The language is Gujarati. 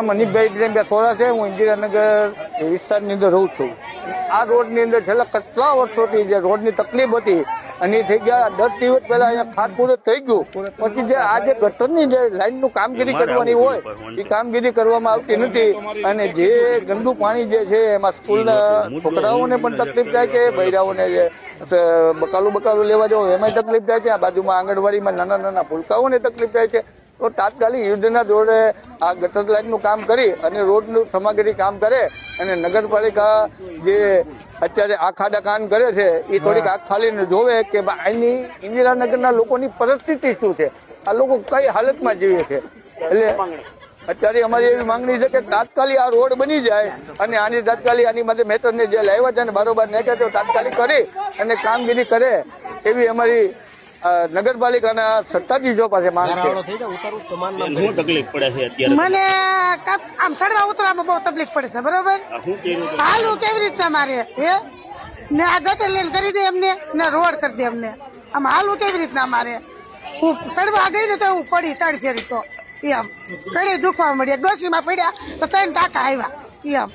મનીષભાઈ ઇન્દ્રિયા સોરા છે હું ઇન્દિરાનગર વિસ્તારની અંદર રહું છું. આ રોડની અંદર છેલ્લા કેટલા વર્ષોથી જે રોડની તકલીફ હતી અને થઈ ગયા દસ દિવસ પહેલા અહીંયા ખાતમુહૂર્ત થઈ ગયું. પછી જે આ જે ગટરની જે લાઈનનું કામગીરી કરવાની હોય એ કામગીરી કરવામાં આવતી નથી. અને જે ગંદુ પાણી જે છે એમાં સ્કૂલના છોકરાઓને પણ તકલીફ થાય છે બૈરાઓને જે બકાલું બકાલું લેવા જવું એમાંય તકલીફ થાય છે. આ બાજુમાં આંગણવાડીમાં નાના નાના ભૂલકાઓને તકલીફ થાય છે. તો તાત્કાલિક યુદ્ધના જોડે આ ગટર લાઇનનું કામ કરી અને રોડનું સમાગ્રી કામ કરે અને નગરપાલિકા જે અત્યારે આખા ખાડા કરે છે એ થોડીક આંખ ફાલીને જોવે કે અહીંની ઇન્દિરાનગરના લોકોની પરિસ્થિતિ શું છે? આ લોકો કઈ હાલતમાં જીવે છે? એટલે અત્યારે અમારી એવી માંગણી છે કે તાત્કાલિક આ રોડ બની જાય અને આની તાત્કાલિક આની માટે મેટરને જે લાવ્યા છે અને બારોબાર નાખ્યા છે તાત્કાલિક કરી અને કામગીરી કરે એવી અમારી નગરપાલિકાના સત્તાધીશો પાસે માંગ શું તકલીફ પડે છે અત્યારે? મને આમ ચડવા ઉતરવામાં બહુ તકલીફ પડે છે બરોબર? હાલવું કેવી રીતના મારે હે ને આ ગટર લેન કરી દે એમને ને રોડ કરી દે એમને આમ હાલવું કેવી રીતના મારે હું ચડવા ગઈ ને તો હું પડી તડ ફેરી તો એમ. કડે દુખવા મળ્યા ડોસીમાં પડ્યા તો ત્રણ ટાકા આવ્યા એમ.